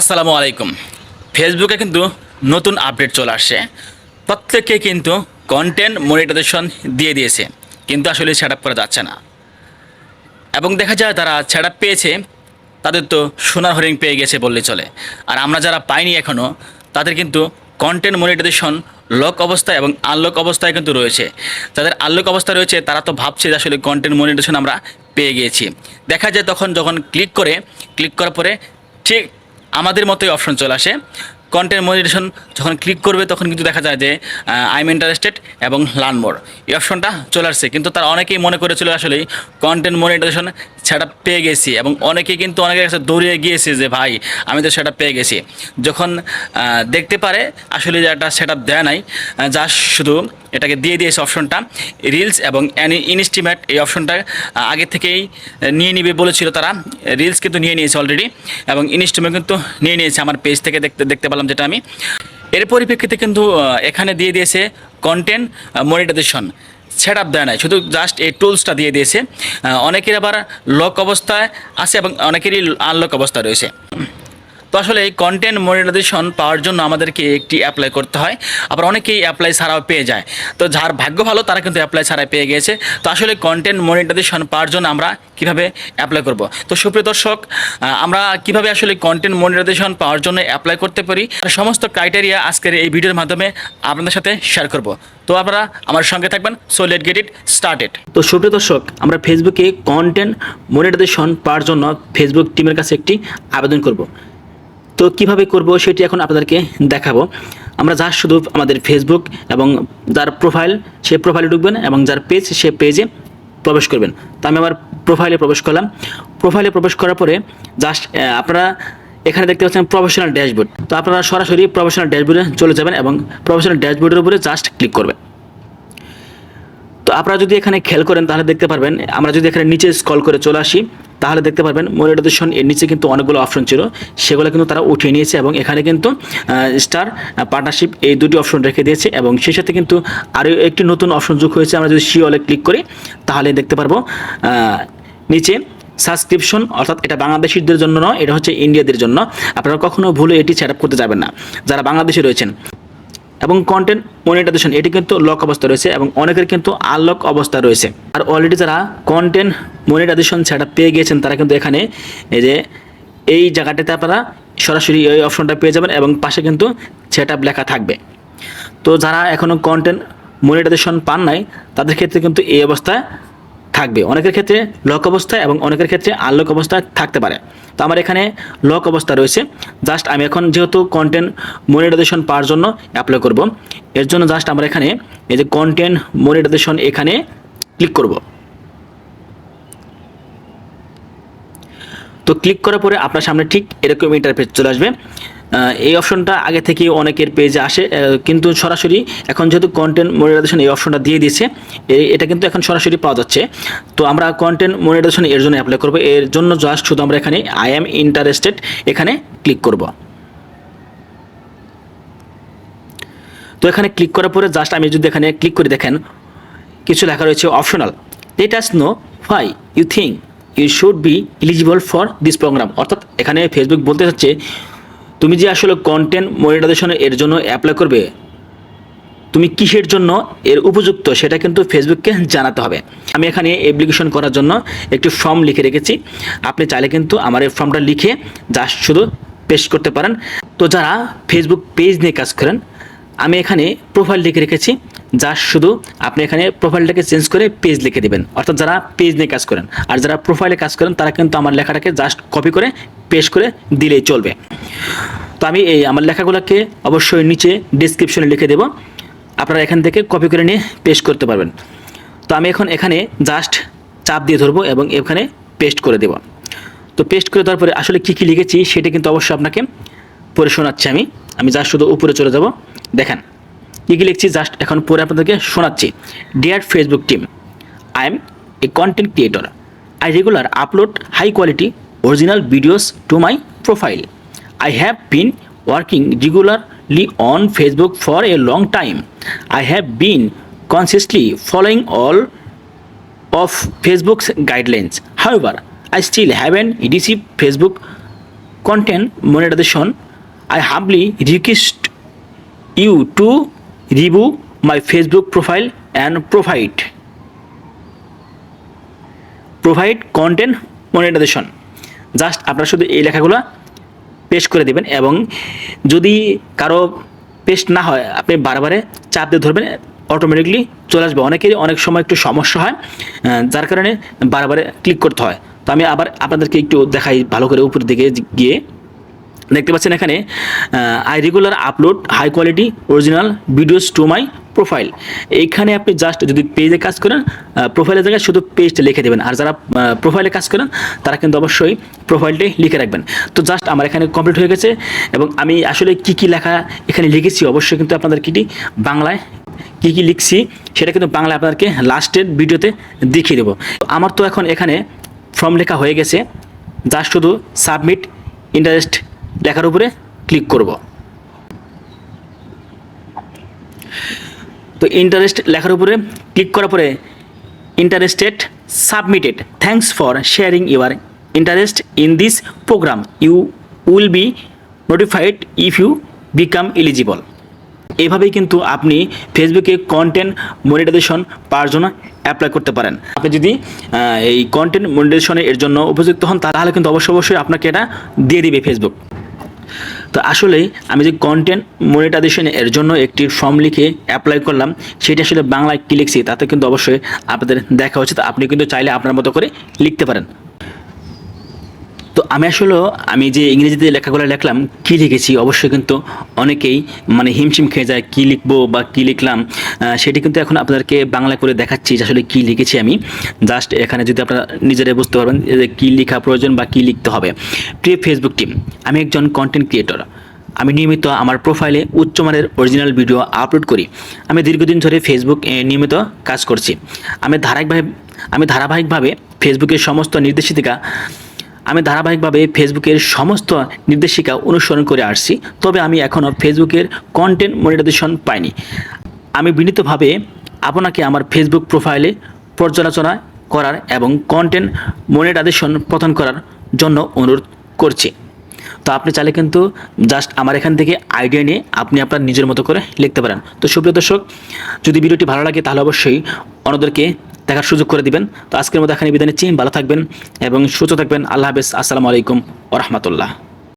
আসসালামু আলাইকুম। ফেসবুকে কিন্তু নতুন আপডেট চলে আসছে। প্রত্যেকে কিন্তু কন্টেন্ট মনিটাইজেশন দিয়ে দিয়েছে, কিন্তু আসলে সেট আপ করা যাচ্ছে না। এবং দেখা যায় তারা সেট পেয়েছে, তাদের তো সোনার হরিং পেয়ে গেছে বললে চলে। আর আমরা যারা পাইনি এখনও তাদের কিন্তু কন্টেন্ট মনিটাইজেশন লক অবস্থায় এবং আনলক অবস্থায় কিন্তু রয়েছে। যাদের আনলক অবস্থা রয়েছে, তারা তো ভাবছে যে আসলে কন্টেন্ট মনিটাইজেশন আমরা পেয়ে গিয়েছি দেখা যায় তখন যখন ক্লিক করে ক্লিক করার পরে ঠিক আমাদের মতোই অপশন চলে আসে। কন্টেন্ট মনিটেশন যখন ক্লিক করবে, তখন কিন্তু দেখা যায় যে আইম ইন্টারেস্টেড এবং লার্ন মোর এই অপশনটা চলে আসছে। কিন্তু তারা অনেকেই মনে করেছিল আসলে কন্টেন্ট মনিটাইজেশন সেটা পেয়ে গেছি এবং অনেকেই কিন্তু অনেকের কাছে দৌড়িয়ে গিয়েছে যে, ভাই, আমি তো সেটা পেয়ে গেছি। যখন দেখতে পারে আসলে যে একটা সেট দেয় নাই যা শুধু এটাকে দিয়ে দিয়েছে অপশনটা রিলস এবং ইনস্টিমেট এই অপশনটা আগে থেকেই নিয়ে নিবে বলেছিল তারা। রিলস কিন্তু নিয়ে নিয়েছে অলরেডি এবং ইনস্টিমেট কিন্তু নিয়ে নিয়েছে। আমার পেজ থেকে দেখতে দেখতে পেলাম যেটা আমি। এর পরিপ্রেক্ষিতে কিন্তু এখানে দিয়ে দিয়েছে কন্টেন্ট মনিটাইজেশন সেট আপ দেয় নাই, শুধু জাস্ট এই টুলসটা দিয়ে দিয়েছে। অনেকের আবার লক অবস্থায় আছে এবং অনেকেরই আনলক অবস্থা রয়েছে। তো আসলে এই কন্টেন্ট মনিটাইজেশন পাওয়ার জন্য আমাদেরকে একটি অ্যাপ্লাই করতে হয়। আবার অনেকেই অ্যাপ্লাই ছাড়াও পেয়ে যায়। তো যার ভাগ্য ভালো, তারা কিন্তু অ্যাপ্লাই ছাড়াই পেয়ে গিয়েছে। তো আসলে কন্টেন্ট মনিটাইজেশন পাওয়ার জন্য আমরা কীভাবে অ্যাপ্লাই করব? তো সুপ্রিয় দর্শক আমরা কীভাবে আসলে কন্টেন্ট মনিটাইজেশন পাওয়ার জন্য অ্যাপ্লাই করতে পারি? আর সমস্ত ক্রাইটেরিয়া আজকের এই ভিডিওর মাধ্যমে আপনাদের সাথে শেয়ার করব। তো আপনারা আমার সঙ্গে থাকবেন so let get it started তো সুপ্রিয় দর্শক, আমরা ফেসবুকে কন্টেন্ট মনিটাইজেশন পাওয়ার জন্য ফেসবুক টিমের কাছে একটি আবেদন করব। তো কীভাবে করব সেটি এখন আপনাদেরকে দেখাবো। আমরা যা শুধু আমাদের ফেসবুক এবং যার প্রোফাইল সে প্রোফাইলে ঢুকবেন এবং যার পেজ সে পেজে প্রবেশ করবেন। তো আমি আমার প্রোফাইলে প্রবেশ করলাম। প্রোফাইলে প্রবেশ করার পরে জাস্ট আপনারা এখানে দেখতে পাচ্ছেন প্রফেশনাল ড্যাশবোর্ড তো আপনারা সরাসরি প্রফেশনাল ড্যাশবোর্ডে চলে যাবেন এবং প্রফেশনাল ড্যাশবোর্ডের উপরে জাস্ট ক্লিক করবেন। তো আপনারা যদি এখানে খেয়াল করেন তাহলে দেখতে পারবেন, আমরা যদি এখানে নিচে স্কল করে চলে আসি তাহলে দেখতে পারবেন মনিটাইজেশন এর নিচে কিন্তু অনেকগুলো অপশন ছিল। সেগুলো কিন্তু তারা উঠিয়ে নিয়েছে এবং এখানে কিন্তু স্টার পার্টনারশিপ এই দুটি অপশন রেখে দিয়েছে এবং সেই সাথে কিন্তু আরও একটি নতুন অপশন যোগ হয়েছে। আমরা যদি অলে ক্লিক করি, তাহলে দেখতে পারব নিচে সাবস্ক্রিপশন অর্থাৎ এটা বাংলাদেশিদের জন্য নয়, এটা হচ্ছে ইন্ডিয়াদের জন্য। আপনারা কখনো ভুলে এটি সেট করতে যাবেন না। যারা বাংলাদেশে রয়েছেন এবং কন্টেন্ট মনিটাইজেশন এটি কিন্তু লক অবস্থা রয়েছে এবং অনেকের কিন্তু আনলক অবস্থা রয়েছে। আর অলরেডি যারা কন্টেন্ট মনিটাইজেশন সেটা পেয়ে গিয়েছেন, তারা কিন্তু এখানে এই যে, এই জায়গাটাতে আপনারা সরাসরি এই অপশনটা পেয়ে যাবেন এবং পাশে কিন্তু সেট লেখা থাকবে। তো যারা এখনও কন্টেন্ট মনিটাইজেশন পান নাই, তাদের ক্ষেত্রে কিন্তু এই অবস্থায় থাকবে। অনেকের ক্ষেত্রে লক অবস্থায় এবং অনেকের ক্ষেত্রে আনলক অবস্থায় থাকতে পারে। তো আমার এখানে লক অবস্থা রয়েছে। জাস্ট আমি এখন যেহেতু কন্টেন্ট মনিটাইজেশন পাওয়ার জন্য অ্যাপ্লাই করব, এর জন্য জাস্ট আমরা এখানে এই যে কন্টেন্ট মনিটাইজেশন এখানে ক্লিক করব। তো ক্লিক করার পরে আপনার সামনে ঠিক এরকম ইন্টারফেস চলে আসবে। এই অপশনটা আগে থেকে অনেকের পেজে আসে। কিন্তু সরাসরি এখন যেহেতু কন্টেন্ট মনিটাইজেশন এই অপশনটা দিয়ে দিয়েছে এটা কিন্তু এখন সরাসরি পাওয়া যাচ্ছে। তো আমরা কন্টেন্ট মনিটাইজেশন এর জন্য অ্যাপ্লাই করব। এর জন্য জাস্ট শুধু আমরা এখানে আই এম ইন্টারেস্টেড এখানে ক্লিক করব। তো এখানে ক্লিক করার পরে জাস্ট আমি যদি এখানে ক্লিক করে দেখেন, কিছু লেখা রয়েছে optional let us know why you think you should be eligible for this program অর্থাৎ এখানে ফেসবুক বলতে চাচ্ছে তুমি যে আসলে কন্টেন্ট মনিটাইজেশন এর জন্য অ্যাপ্লাই করবে, তুমি কিসের জন্য এর উপযুক্ত সেটা কিন্তু ফেসবুককে জানাতে হবে। আমি এখানে অ্যাপ্লিকেশন করার জন্য একটি ফর্ম লিখে রেখেছি। আপনি চাইলে কিন্তু আমার এই ফর্মটা লিখে জাস্ট শুধু পেশ করতে পারেন। তো যারা ফেসবুক পেজ নিয়ে কাজ করেন, আমি এখানে প্রোফাইল লিখে রেখেছি। জাস্ট শুধু আপনি এখানে প্রোফাইলটাকে চেঞ্জ করে পেজ লিখে দিবেন। অর্থাৎ যারা পেজ নিয়ে কাজ করেন। আর যারা প্রোফাইলে কাজ করেন, তারা কিন্তু আমার লেখাটাকে জাস্ট কপি করে পেস্ট করে দিলেই চলবে। তো আমি এই আমার লেখাগুলোকে অবশ্যই নিচে ডিসক্রিপশনে লিখে দেবো। আপনারা এখান থেকে কপি করে নিয়ে পেস্ট করতে পারবেন। তো আমি এখন এখানে জাস্ট চাপ দিয়ে ধরবো এবং এখানে পেস্ট করে দেব। তো পেস্ট করে দেওয়ার পরে আসলে কী কী লিখেছি, সেটা কিন্তু অবশ্যই আপনাকে পড়ে শোনাচ্ছি আমি। আমি জাস্ট শুধু উপরে চলে যাব। দেখেন। কী কী লিখছি? জাস্ট এখন পরে আপনাদেরকে শোনাচ্ছি। Dear Facebook team I am a content creator I regular upload high quality original videos to my profile I have been working regularly on Facebook for a long time I have been consciously following all of Facebook's guidelines however I still have an receive Facebook content monetization I humbly request you to review my Facebook profile and provide provide content monetization. Just আপনারা শুধু এই লেখাগুলো paste করে দেবেন এবং যদি কারও paste না হয়, আপনি বারবারে চাপ দিয়ে ধরবেন অটোমেটিকলি চলে আসবে। অনেকেরই অনেক সময় একটু সমস্যা হয় যার কারণে বারবারে ক্লিক করতে হয়। তো আমি আবার আপনাদেরকে একটু দেখাই ভালো করে উপরের দিকে গিয়ে। দেখতে পাচ্ছেন এখানে I regular upload high quality original videos to my profile এইখানে আপনি জাস্ট যদি পেজে কাজ করেন প্রোফাইলের জায়গায় শুধু পেজটা লিখে দেবেন। আর যারা প্রোফাইলে কাজ করেন, তারা কিন্তু অবশ্যই প্রোফাইলটাই লিখে রাখবেন। তো জাস্ট আমার এখানে কমপ্লিট হয়ে গেছে এবং আমি আসলে কি কি লেখা এখানে লিখেছি অবশ্যই কিন্তু আপনাদের কি বাংলায় কী কী লিখছি সেটা কিন্তু বাংলায় আপনাদেরকে লাস্টের ভিডিওতে দেখিয়ে দেবো। আমার তো এখন এখানে ফর্ম লেখা হয়ে গেছে। জাস্ট শুধু সাবমিট ইন্টারেস্ট লেখার উপরে ক্লিক করব। তো ইন্টারেস্ট লেখার উপরে ক্লিক করার পরে interested submitted thanks for sharing your interest in this program you will be notified if you become eligible এভাবেই কিন্তু আপনি ফেসবুকে কন্টেন্ট মনিটাইজেশন পাওয়ার জন্য অ্যাপ্লাই করতে পারেন। আপনি যদি এই কন্টেন্ট মনিটাইজেশনের এর জন্য উপযুক্ত হন, তাহলে কিন্তু অবশ্যই অবশ্যই আপনাকে এটা দিয়ে দিবে ফেসবুক তো আসলে আমি যে কন্টেন্ট মনিটাইজেশন এর জন্য একটি ফর্ম লিখে অ্যাপ্লাই করলাম, সেটা আসলে বাংলায় কী লিখছি তাতে কিন্তু অবশ্যই আপনাদের দেখা উচিত। আপনি কিন্তু চাইলে আপনার মতো করে লিখতে পারেন। তো আমি আসলে, আমি যে ইংরেজিতে লেখাগুলো লিখলাম, কী লিখেছি? অবশ্যই কিন্তু অনেকেই মানে হিমশিম খেয়ে যায়, কী লিখব বা কী লিখলাম সেটি কিন্তু এখন আপনাদেরকে বাংলা করে দেখাচ্ছি যে আসলে কী লিখেছি আমি। জাস্ট এখানে যদি আপনারা নিজেরাই বুঝতে পারবেন যে কী লেখা প্রয়োজন বা কী লিখতে হবে। প্রিয় ফেসবুক টিম আমি একজন কন্টেন্ট ক্রিয়েটর আমি নিয়মিত আমার প্রোফাইলে উচ্চমানের অরিজিনাল ভিডিও আপলোড করি। আমি দীর্ঘদিন ধরে ফেসবুক নিয়মিত কাজ করছি। আমি ধারাবাহিকভাবে আমি ধারাবাহিকভাবে ফেসবুকের সমস্ত নির্দেশিকা আমি ধারাবাহিকভাবে ফেসবুকের সমস্ত নির্দেশিকা অনুসরণ করে আসছি, তবে আমি এখনও ফেসবুকের কন্টেন্ট মনিটাইজেশন পাইনি। আমি বিনীতভাবে আপনাকে আমার ফেসবুক প্রোফাইলে পর্যালোচনা করার এবং কন্টেন্ট মনিটাইজেশন প্রদান করার জন্য অনুরোধ করছি। তো আপনি চাইলে কিন্তু জাস্ট আমার এখান থেকে আইডিয়া নিয়ে আপনি আপনার নিজের মতো করে লিখতে পারেন। তো সুপ্রিয় দর্শক, যদি ভিডিওটি ভালো লাগে তাহলে অবশ্যই অন্যদেরকে দেখার সুযোগ করে দিবেন। তো আজকের মতো এখানে বিদায় নিচ্ছি। ভালো থাকবেন এবং সুস্থ থাকবেন। আল্লাহ হাফেজ। আসসালামু আলাইকুম ও রহমতুল্লাহ।